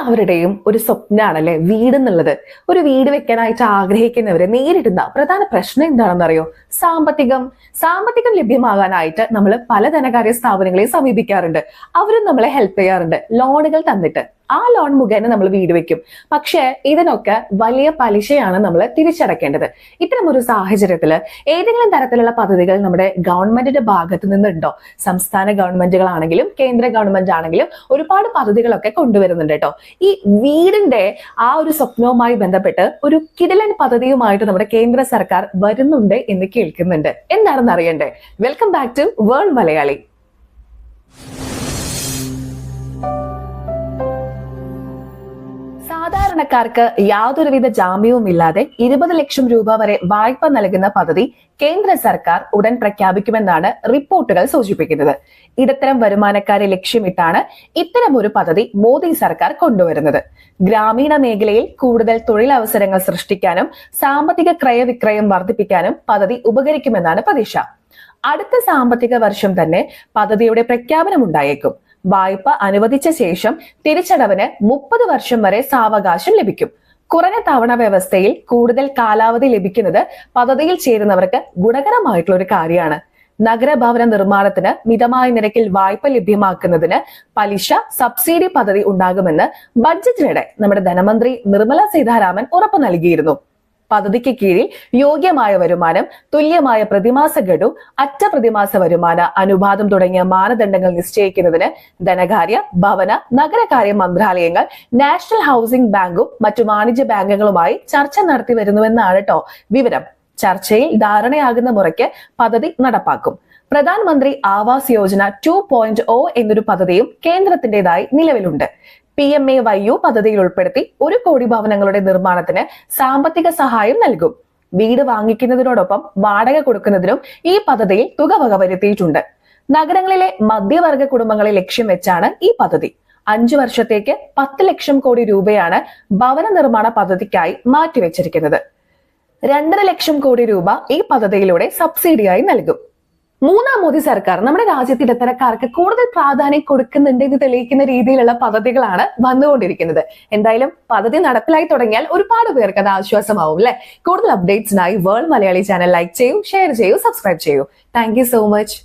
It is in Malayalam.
എല്ലാവരുടെയും ഒരു സ്വപ്നമാണല്ലേ വീട് എന്നുള്ളത്. ഒരു വീട് വെക്കാനായിട്ട് ആഗ്രഹിക്കുന്നവരെ നേരിടുന്ന പ്രധാന പ്രശ്നം എന്താണെന്നറിയോ? സാമ്പത്തികം. സാമ്പത്തികം ലഭ്യമാകാനായിട്ട് നമ്മൾ പല ധനകാര്യ സ്ഥാപനങ്ങളെ സമീപിക്കാറുണ്ട്. അവരും നമ്മളെ ഹെൽപ്പ് ചെയ്യാറുണ്ട്. ലോണുകൾ തന്നിട്ട്. ആ ലോൺ മുഖേന നമ്മൾ വീട് വെക്കും. പക്ഷേ ഇതിനൊക്കെ വലിയ പലിശയാണ് നമ്മൾ തിരിച്ചടക്കേണ്ടത്. ഇത്തരം ഒരു സാഹചര്യത്തിൽ ഏതെങ്കിലും തരത്തിലുള്ള പദ്ധതികൾ നമ്മുടെ ഗവൺമെന്റിന്റെ ഭാഗത്ത് നിന്നുണ്ടോ? സംസ്ഥാന ഗവൺമെന്റുകളാണെങ്കിലും കേന്ദ്ര ഗവൺമെന്റ് ആണെങ്കിലും ഒരുപാട് പദ്ധതികളൊക്കെ കൊണ്ടുവരുന്നുണ്ട് കേട്ടോ. ഈ വീടിന്റെ ആ ഒരു സ്വപ്നവുമായി ബന്ധപ്പെട്ട് ഒരു കിടിലൻ പദ്ധതിയുമായിട്ട് നമ്മുടെ കേന്ദ്ര സർക്കാർ വരുന്നുണ്ട് എന്ന് കേൾക്കുന്നുണ്ട്. എന്താണെന്ന് അറിയണ്ടേ? Welcome back to world Malayali സാധാരണക്കാർക്ക് യാതൊരുവിധ ജാമ്യവും ഇല്ലാതെ ഇരുപത് ലക്ഷം രൂപ വരെ വായ്പ നൽകുന്ന പദ്ധതി കേന്ദ്ര സർക്കാർ ഉടൻ പ്രഖ്യാപിക്കുമെന്നാണ് റിപ്പോർട്ടുകൾ സൂചിപ്പിക്കുന്നത്. ഇടത്തരം വരുമാനക്കാരെ ലക്ഷ്യമിട്ടാണ് ഇത്തരം ഒരു പദ്ധതി മോദി സർക്കാർ കൊണ്ടുവരുന്നത്. ഗ്രാമീണ മേഖലയിൽ കൂടുതൽ തൊഴിലവസരങ്ങൾ സൃഷ്ടിക്കാനും സാമ്പത്തിക ക്രയവിക്രയം വർദ്ധിപ്പിക്കാനും പദ്ധതി ഉപകരിക്കുമെന്നാണ് പ്രതീക്ഷ. അടുത്ത സാമ്പത്തിക വർഷം തന്നെ പദ്ധതിയുടെ പ്രഖ്യാപനമുണ്ടായേക്കും. വായ്പ അനുവദിച്ച ശേഷം തിരിച്ചടവിന് മുപ്പത് വർഷം വരെ സാവകാശം ലഭിക്കും. കുറഞ്ഞ തവണ വ്യവസ്ഥയിൽ കൂടുതൽ കാലാവധി ലഭിക്കുന്നത് പദ്ധതിയിൽ ചേരുന്നവർക്ക് ഗുണകരമായിട്ടുള്ള ഒരു കാര്യമാണ് നഗരഭവന നിർമ്മാണത്തിന് മിതമായ നിരക്കിൽ വായ്പ ലഭ്യമാക്കുന്നതിന് പലിശ സബ്സിഡി പദ്ധതി ഉണ്ടാകുമെന്ന് ബഡ്ജറ്റിനിടെ നമ്മുടെ ധനമന്ത്രി നിർമ്മല സീതാരാമൻ ഉറപ്പു നൽകിയിരുന്നു. പദ്ധതിക്ക് കീഴിൽ യോഗ്യമായ വരുമാനം തുല്യമായ പ്രതിമാസ ഗഡു അറ്റ പ്രതിമാസ വരുമാന അനുപാതം തുടങ്ങിയ മാനദണ്ഡങ്ങൾ നിശ്ചയിക്കുന്നതിന് ധനകാര്യ ഭവന നഗരകാര്യ മന്ത്രാലയങ്ങൾ നാഷണൽ ഹൗസിംഗ് ബാങ്കും മറ്റു വാണിജ്യ ബാങ്കുകളുമായി ചർച്ച നടത്തി വരുന്നുവെന്നാണ് കേട്ടോ വിവരം. ചർച്ചയിൽ ധാരണയാകുന്ന മുറയ്ക്ക് പദ്ധതി നടപ്പാക്കും. Pradhanmantri Awas Yojana two point O എന്നൊരു പദ്ധതിയും കേന്ദ്രത്തിന്റേതായി നിലവിലുണ്ട്. P M A Y U പദ്ധതിയിൽ ഉൾപ്പെടുത്തി ഒരു കോടി ഭവനങ്ങളുടെ നിർമ്മാണത്തിന് സാമ്പത്തിക സഹായം നൽകും. വീട് വാങ്ങിക്കുന്നതിനോടൊപ്പം വാടക കൊടുക്കുന്നതിനും ഈ പദ്ധതിയിൽ തുക വകവരുത്തിയിട്ടുണ്ട് നഗരങ്ങളിലെ മധ്യവർഗ കുടുംബങ്ങളെ ലക്ഷ്യം വെച്ചാണ് ഈ പദ്ധതി. അഞ്ചു വർഷത്തേക്ക് പത്ത് ലക്ഷം കോടി രൂപയാണ് ഭവന നിർമ്മാണ പദ്ധതിക്കായി മാറ്റിവെച്ചിരിക്കുന്നത്. രണ്ടര ലക്ഷം കോടി രൂപ ഈ പദ്ധതിയിലൂടെ സബ്സിഡിയായി നൽകും. മൂന്നാം മോദി സർക്കാർ നമ്മുടെ രാജ്യത്തെ ഇടത്തരക്കാർക്ക് കൂടുതൽ പ്രാധാന്യം കൊടുക്കുന്നുണ്ട് എന്ന് തെളിയിക്കുന്ന രീതിയിലുള്ള പദ്ധതികളാണ് വന്നുകൊണ്ടിരിക്കുന്നത്. എന്തായാലും പദ്ധതി നടപ്പിലായി തുടങ്ങിയാൽ ഒരുപാട് പേർക്ക് അത് ആശ്വാസമാവും അല്ലെ? കൂടുതൽ അപ്ഡേറ്റ്സിനായി വേൾഡ് മലയാളി ചാനൽ ലൈക്ക് ചെയ്യൂ ഷെയർ ചെയ്യൂ സബ്സ്ക്രൈബ് ചെയ്യൂ. Thank so much.